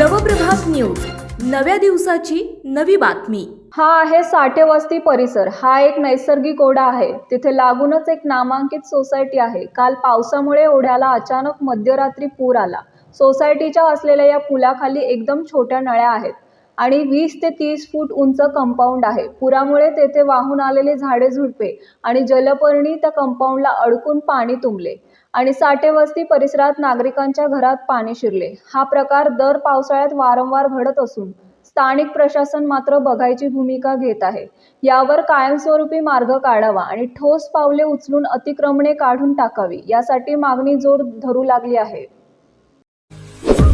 नव्या दिवसाची नवी बातमी. हा आहे साठे वस्ती परिसर. हा एक नैसर्गिक ओढा आहे. तिथे लागूनच एक नामांकित सोसायटी आहे. काल पावसामुळे ओढ्याला अचानक मध्यरात्री पूर आला. सोसायटीच्या असलेल्या या पुलाखाली एकदम छोट्या नळ्या आहेत. आणि वीस ते तीस फूट उंच कंपाऊंड आहे. पुरामुळे तेथे वाहून आलेले झाडे झुडपे आणि जलपर्णी त्या कंपाऊंडला अडकून पाणी तुंबले आणि साठेवस्ती परिसरात नागरिकांच्या घरात पाणी शिरले. हा प्रकार दर पावसाळ्यात वारंवार घडत असून स्थानिक प्रशासन मात्र बघायची भूमिका घेत आहे. यावर कायमस्वरूपी मार्ग काढावा आणि ठोस पावले उचलून अतिक्रमणे काढून टाकावी यासाठी मागणी जोर धरू लागली आहे.